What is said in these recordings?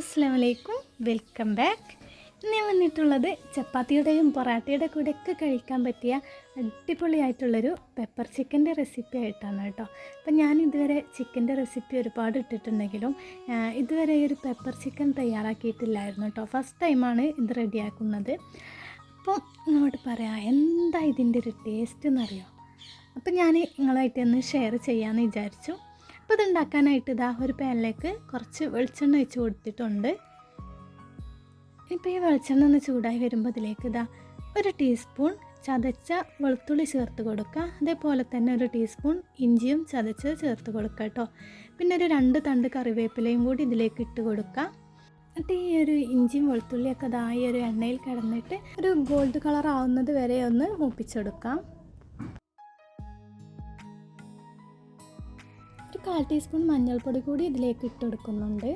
അസ്സാം വലൈക്കും welcome back. ഇന്ന് ഞാൻ വന്നിട്ടുള്ളത് ചപ്പാത്തിയുടെയും പൊറാട്ടയുടെ കൂടെയൊക്കെ കഴിക്കാൻ പറ്റിയ അടിപൊളിയായിട്ടുള്ളൊരു പെപ്പർ ചിക്കന്റെ റെസിപ്പി ആയിട്ടാണ് കേട്ടോ. അപ്പം ഞാൻ ഇതുവരെ ചിക്കന്റെ റെസിപ്പി ഒരുപാട് ഇട്ടിട്ടുണ്ടെങ്കിലും ഇതുവരെ ഒരു പെപ്പർ ചിക്കൻ തയ്യാറാക്കിയിട്ടില്ലായിരുന്നു കേട്ടോ. ഫസ്റ്റ് ടൈമാണ് ഇത് റെഡിയാക്കുന്നത്. അപ്പോൾ ഇങ്ങോട്ട് പറയാം എന്താ ഇതിന്റെ ഒരു ടേസ്റ്റ് എന്നറിയോ? അപ്പം ഞാൻ നിങ്ങളായിട്ട് ഒന്ന് ഷെയർ ചെയ്യാമെന്ന് വിചാരിച്ചു. അപ്പോൾ ഇതുണ്ടാക്കാനായിട്ട് ഇതാ ഒരു പാനിലേക്ക് കുറച്ച് വെളിച്ചെണ്ണ ഒഴിച്ച് കൊടുത്തിട്ടുണ്ട്. ഇപ്പോൾ ഈ വെളിച്ചെണ്ണ ഒന്ന് ചൂടായി വരുമ്പോൾ ഇതിലേക്ക് ഇതാ ഒരു ടീസ്പൂൺ ചതച്ച വെളുത്തുള്ളി ചേർത്ത് കൊടുക്കുക. അതേപോലെ തന്നെ ഒരു ടീസ്പൂൺ ഇഞ്ചിയും ചതച്ച് ചേർത്ത് കൊടുക്കുക കേട്ടോ. പിന്നെ ഒരു രണ്ട് തണ്ട് കറിവേപ്പിലയും കൂടി ഇതിലേക്ക് ഇട്ട് കൊടുക്കുക. എന്നിട്ട് ഈ ഒരു ഇഞ്ചിയും വെളുത്തുള്ളിയൊക്കെ ഇതാ ഈ ഒരു എണ്ണയിൽ കിടന്നിട്ട് ഒരു ഗോൾഡ് കളർ ആവുന്നത് വരെ ഒന്ന് മൂപ്പിച്ചെടുക്കാം. ഒരു കാൽ ടീസ്പൂൺ മഞ്ഞൾപ്പൊടി കൂടി ഇതിലേക്ക് ഇട്ട് കൊടുക്കുന്നുണ്ട്.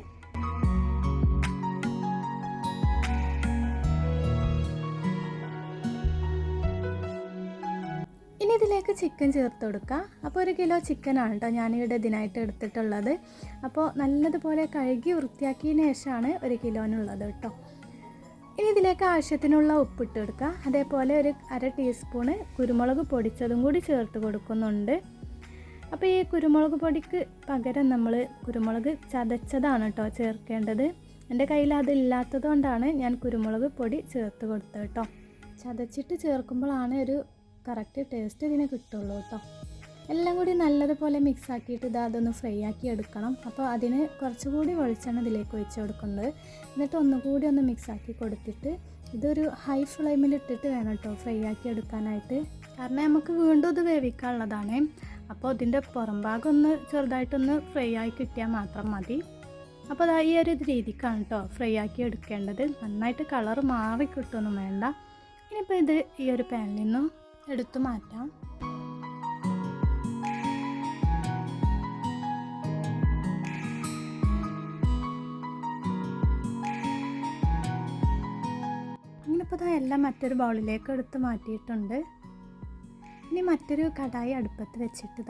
ഇനി ഇതിലേക്ക് ചിക്കൻ ചേർത്ത് കൊടുക്കുക അപ്പോൾ ഒരു കിലോ ചിക്കനാണ് കേട്ടോ ഞാനിവിടെ ഇതിനായിട്ട് എടുത്തിട്ടുള്ളത്. അപ്പോൾ നല്ലതുപോലെ കഴുകി വൃത്തിയാക്കിയതിന് ശേഷമാണ് ഒരു കിലോനുള്ളത് കേട്ടോ. ഇനി ഇതിലേക്ക് ആവശ്യത്തിനുള്ള ഉപ്പിട്ട് കൊടുക്കുക അതേപോലെ ഒരു അര ടീസ്പൂണ് കുരുമുളക് പൊടിച്ചതും കൂടി ചേർത്ത് കൊടുക്കുന്നുണ്ട്. അപ്പോൾ ഈ കുരുമുളക് പൊടിക്ക് പകരം നമ്മൾ കുരുമുളക് ചതച്ചതാണ് കേട്ടോ ചേർക്കേണ്ടത്. എന്റെ കയ്യിൽ അതില്ലാത്തത് കൊണ്ടാണ് ഞാൻ കുരുമുളക് പൊടി ചേർത്ത് കൊടുത്തത് കേട്ടോ ചതച്ചിട്ട് ചേർക്കുമ്പോഴാണ് ഒരു കറക്റ്റ് ടേസ്റ്റ് ഇതിന് കിട്ടുള്ളൂ കേട്ടോ എല്ലാം കൂടി നല്ലതുപോലെ മിക്സ് ആക്കിയിട്ട് ഇത് അതൊന്ന് ഫ്രൈ ആക്കി എടുക്കണം. അപ്പോൾ അതിന് കുറച്ചുകൂടി വെളിച്ചെണ്ണ ഇതിലേക്ക് ഒഴിച്ച് കൊടുക്കുന്നത്. എന്നിട്ട് ഒന്നുകൂടി ഒന്ന് മിക്സ് ആക്കി കൊടുത്തിട്ട് ഇതൊരു ഹൈ ഫ്ലെയിമിൽ ഇട്ടിട്ട് വേണം കേട്ടോ ഫ്രൈ ആക്കി എടുക്കാനായിട്ട്. കാരണം നമുക്ക് വീണ്ടും ഇത് വേവിക്കാനുള്ളതാണ്. അപ്പോൾ ഇതിന്റെ പുറം ഭാഗം ഒന്ന് ചെറുതായിട്ടൊന്ന് ഫ്രൈ ആയി കിട്ടിയാൽ മാത്രം മതി. അപ്പോൾ അതാ ഈ ഒരു രീതിക്കാണ് കേട്ടോ ഫ്രൈ ആക്കി എടുക്കേണ്ടത്. നന്നായിട്ട് കളർ മാറി കിട്ടുമൊന്നും വേണ്ട. ഇനിയിപ്പോൾ ഇത് ഈ ഒരു പാനിൽ നിന്നും എടുത്തു മാറ്റാം. അങ്ങനെ ഇപ്പോൾ ഇതാ എല്ലാം മറ്റൊരു ബൗളിലേക്ക് എടുത്ത് മാറ്റിയിട്ടുണ്ട്. ഇനി മറ്റൊരു കടായി അടുപ്പത്ത് വെച്ചിട്ട്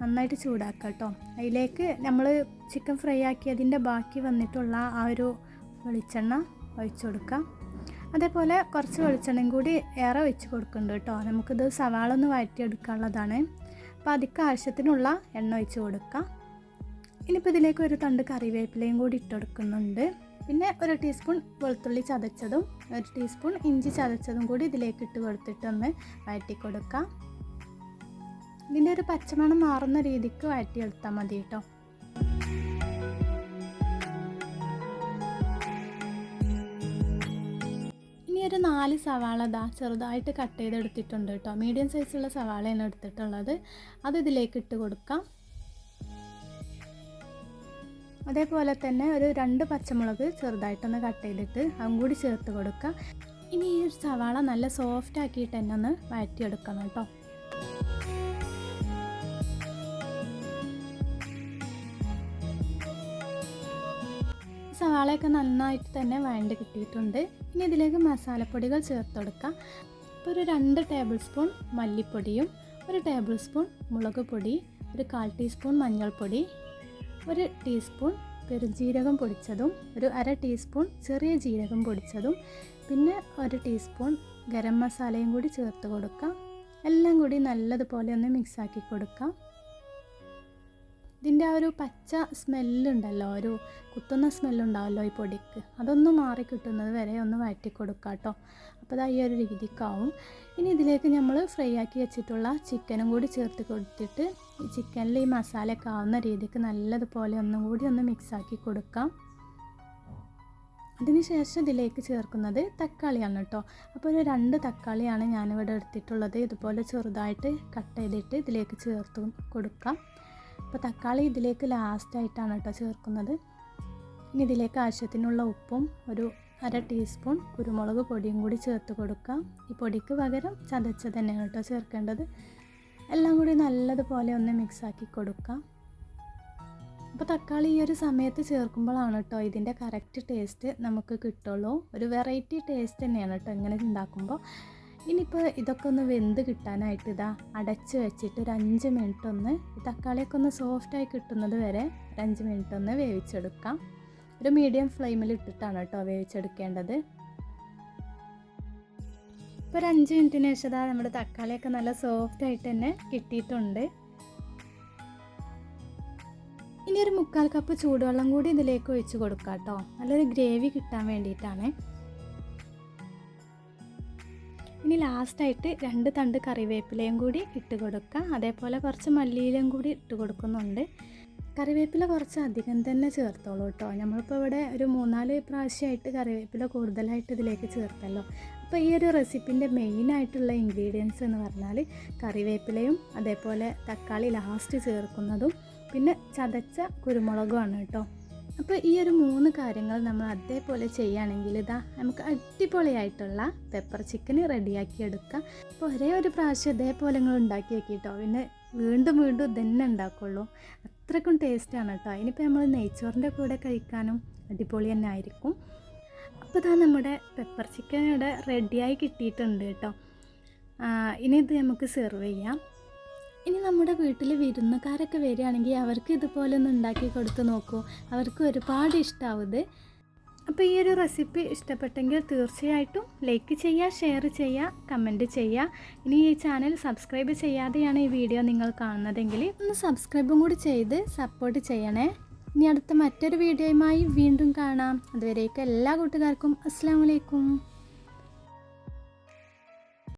നന്നായിട്ട് ചൂടാക്കുക കേട്ടോ അതിലേക്ക് നമ്മൾ ചിക്കൻ ഫ്രൈ ആക്കി അതിന്റെ ബാക്കി വന്നിട്ടുള്ള ആ ഒരു വെളിച്ചെണ്ണ ഒഴിച്ചു കൊടുക്കാം. അതേപോലെ കുറച്ച് വെളിച്ചെണ്ണയും കൂടി ഏറെ ഒഴിച്ച് കൊടുക്കുന്നുണ്ട് കേട്ടോ. നമുക്കിത് സവാള ഒന്ന് വഴറ്റിയെടുക്കാനുള്ളതാണ്. അപ്പോൾ അതിക്ക് ആവശ്യത്തിനുള്ള എണ്ണ ഒഴിച്ച് കൊടുക്കാം. ഇനിയിപ്പോൾ ഇതിലേക്ക് ഒരു തണ്ട് കറിവേപ്പിലയും കൂടി ഇട്ട് കൊടുക്കുന്നുണ്ട്. പിന്നെ ഒരു ടീസ്പൂൺ വെളുത്തുള്ളി ചതച്ചതും ഒരു ടീസ്പൂൺ ഇഞ്ചി ചതച്ചതും കൂടി ഇതിലേക്ക് ഇട്ട് കൊടുത്തിട്ടൊന്ന് വഴറ്റി കൊടുക്കാം. ഇതിന്റെ ഒരു പച്ചമണം മാറുന്ന രീതിക്ക് വഴറ്റിയെടുത്താൽ മതി കേട്ടോ. ഇനി ഒരു നാല് സവാള ദാ ചെറുതായിട്ട് കട്ട് ചെയ്തെടുത്തിട്ടുണ്ട് കേട്ടോ. മീഡിയം സൈസുള്ള സവാളയാണ് എടുത്തിട്ടുള്ളത്. അത് ഇതിലേക്ക് ഇട്ട് കൊടുക്കാം. അതേപോലെ തന്നെ ഒരു രണ്ട് പച്ചമുളക് ചെറുതായിട്ടൊന്ന് കട്ട് ചെയ്തിട്ട് അതും കൂടി ചേർത്ത് കൊടുക്കുക ഇനി ഈ സവാള നല്ല സോഫ്റ്റ് ആക്കിയിട്ട് തന്നെ ഒന്ന് വഴറ്റിയെടുക്കണം കേട്ടോ. സവാളയൊക്കെ നന്നായിട്ട് തന്നെ വഴണ്ട് കിട്ടിയിട്ടുണ്ട്. ഇനി ഇതിലേക്ക് മസാലപ്പൊടികൾ ചേർത്ത് കൊടുക്കാം. ഇപ്പോൾ ഒരു രണ്ട് ടേബിൾ സ്പൂൺ മല്ലിപ്പൊടിയും ഒരു ടേബിൾ സ്പൂൺ മുളക് പൊടി ഒരു കാൽ ടീസ്പൂൺ മഞ്ഞൾപ്പൊടി ഒരു ടീസ്പൂൺ പെരുംജീരകം പൊടിച്ചതും ഒരു അര ടീസ്പൂൺ ചെറിയ ജീരകം പൊടിച്ചതും പിന്നെ ഒരു ടീസ്പൂൺ ഗരം മസാലയും കൂടി ചേർത്ത് കൊടുക്കാം. എല്ലാം കൂടി നല്ലതുപോലെ ഒന്ന് മിക്സാക്കി കൊടുക്കാം. ഇതിന്റെ ആ ഒരു പച്ച സ്മെല്ലുണ്ടല്ലോ ഒരു കുത്തുന്ന സ്മെല്ലുണ്ടാവല്ലോ ഈ പൊടിക്ക്. അതൊന്ന് മാറി കിട്ടുന്നത് വരെ ഒന്ന് വഴറ്റി കൊടുക്കാം കേട്ടോ അപ്പോൾ അത് ഈ ഒരു രീതിക്കാവും. ഇനി ഇതിലേക്ക് നമ്മൾ ഫ്രൈ ആക്കി വെച്ചിട്ടുള്ള ചിക്കനും കൂടി ചേർത്ത് കൊടുത്തിട്ട് ഈ ചിക്കനിൽ ഈ മസാലയൊക്കെ ആവുന്ന രീതിക്ക് നല്ലതുപോലെ ഒന്നും കൂടി ഒന്ന് മിക്സാക്കി കൊടുക്കാം. അതിനുശേഷം ഇതിലേക്ക് ചേർക്കുന്നത് തക്കാളിയാണ് കേട്ടോ അപ്പോൾ ഒരു രണ്ട് തക്കാളിയാണ് ഞാനിവിടെ എടുത്തിട്ടുള്ളത്. ഇതുപോലെ ചെറുതായിട്ട് കട്ട് ചെയ്തിട്ട് ഇതിലേക്ക് ചേർത്ത് കൊടുക്കാം. അപ്പോൾ തക്കാളി ഇതിലേക്ക് ലാസ്റ്റായിട്ടാണ് കേട്ടോ ചേർക്കുന്നത്. ഇനി ഇതിലേക്ക് ആവശ്യത്തിനുള്ള ഉപ്പും ഒരു അര ടീസ്പൂൺ കുരുമുളക് പൊടിയും കൂടി ചേർത്ത് കൊടുക്കാം. ഈ പൊടിക്ക് പകരം ചതച്ച തന്നെയാണ് കേട്ടോ ചേർക്കേണ്ടത്. എല്ലാം കൂടി നല്ലതുപോലെ ഒന്ന് മിക്സാക്കി കൊടുക്കാം. അപ്പോൾ തക്കാളി ഈ ഒരു സമയത്ത് ചേർക്കുമ്പോഴാണ് കേട്ടോ ഇതിന്റെ കറക്റ്റ് ടേസ്റ്റ് നമുക്ക് കിട്ടുള്ളൂ. ഒരു വെറൈറ്റി ടേസ്റ്റ് തന്നെയാണ് കേട്ടോ ഇങ്ങനെ ഉണ്ടാക്കുമ്പോൾ ഇനിയിപ്പോൾ ഇതൊക്കെ ഒന്ന് വെന്ത് കിട്ടാനായിട്ട് ഇതാ അടച്ച് വെച്ചിട്ട് ഒരു അഞ്ച് മിനിറ്റ് ഒന്ന് തക്കാളിയൊക്കെ ഒന്ന് സോഫ്റ്റായി കിട്ടുന്നത് വരെ ഒരു അഞ്ച് മിനിറ്റ് ഒന്ന് വേവിച്ചെടുക്കാം. ഒരു മീഡിയം ഫ്ലെയിമിൽ ഇട്ടിട്ടാണ് കേട്ടോ വേവിച്ചെടുക്കേണ്ടത്. ഇപ്പോൾ ഒരു അഞ്ച് മിനിറ്റിന് ശേഷം ഇതാ നമ്മുടെ തക്കാളിയൊക്കെ നല്ല സോഫ്റ്റ് ആയിട്ട് തന്നെ കിട്ടിയിട്ടുണ്ട്. ഇനി ഒരു മുക്കാൽ കപ്പ് ചൂടുവെള്ളം കൂടി ഇതിലേക്ക് ഒഴിച്ച് കൊടുക്കാം കേട്ടോ. നല്ലൊരു ഗ്രേവി കിട്ടാൻ വേണ്ടിയിട്ടാണ്. ഇനി ലാസ്റ്റായിട്ട് രണ്ട് തണ്ട് കറിവേപ്പിലയും കൂടി ഇട്ട് കൊടുക്കാം അതേപോലെ കുറച്ച് മല്ലിയിലയും കൂടി ഇട്ട് കൊടുക്കുന്നുണ്ട്. കറിവേപ്പില കുറച്ച് അധികം തന്നെ ചേർത്തോളൂ കേട്ടോ നമ്മളിപ്പോൾ ഇവിടെ ഒരു മൂന്നാൽ പ്രാവശ്യമായിട്ട് കറിവേപ്പില കൂടുതലായിട്ട് ഇതിലേക്ക് ചേർത്തല്ലോ. അപ്പോൾ ഈ ഒരു റെസിപ്പിന്റെ മെയിനായിട്ടുള്ള ഇൻഗ്രീഡിയൻസ് എന്ന് പറഞ്ഞാൽ കറിവേപ്പിലയും അതേപോലെ തക്കാളി ലാസ്റ്റ് ചേർക്കുന്നതും പിന്നെ ചതച്ച കുരുമുളകുമാണ് കേട്ടോ അപ്പോൾ ഈ ഒരു മൂന്ന് കാര്യങ്ങൾ നമ്മൾ അതേപോലെ ചെയ്യുകയാണെങ്കിൽ ഇതാ നമുക്ക് അടിപൊളിയായിട്ടുള്ള പെപ്പർ ചിക്കൻ റെഡിയാക്കി എടുക്കാം അപ്പോൾ ഒരേ ഒരു പ്രാവശ്യം ഇതേപോലെ നിങ്ങൾ ഉണ്ടാക്കി വെക്കിട്ടോ പിന്നെ വീണ്ടും വീണ്ടും ഇതന്നെ ഉണ്ടാക്കുള്ളൂ. അത്രക്കും ടേസ്റ്റാണ് കേട്ടോ. ഇനിയിപ്പോൾ നമ്മൾ നെയ്ച്ചോറിന്റെ കൂടെ കഴിക്കാനും അടിപൊളി തന്നെ ആയിരിക്കും. അപ്പോൾ ഇതാ നമ്മുടെ പെപ്പർ ചിക്കൻ ഇവിടെ റെഡിയായി കിട്ടിയിട്ടുണ്ട് കേട്ടോ. ഇനി ഇത് നമുക്ക് സെർവ് ചെയ്യാം. ഇനി നമ്മുടെ വീട്ടിൽ വിരുന്നുകാരൊക്കെ വരികയാണെങ്കിൽ അവർക്ക് ഇതുപോലെ ഒന്ന് ഉണ്ടാക്കി കൊടുത്ത് നോക്കൂ. അവർക്ക് ഒരുപാട് ഇഷ്ടമാവും അപ്പോൾ ഈ ഒരു റെസിപ്പി ഇഷ്ടപ്പെട്ടെങ്കിൽ തീർച്ചയായിട്ടും ലൈക്ക് ചെയ്യുക ഷെയർ ചെയ്യുക കമന്റ് ചെയ്യുക. ഇനി ഈ ചാനൽ സബ്സ്ക്രൈബ് ചെയ്യാതെയാണ് ഈ വീഡിയോ നിങ്ങൾ കാണുന്നതെങ്കിൽ ഒന്ന് സബ്സ്ക്രൈബും കൂടി ചെയ്ത് സപ്പോർട്ട് ചെയ്യണേ. ഇനി അടുത്ത മറ്റൊരു വീഡിയോയുമായി വീണ്ടും കാണാം. അതുവരേക്കും എല്ലാ കൂട്ടുകാർക്കും അസ്സാം വലൈക്കും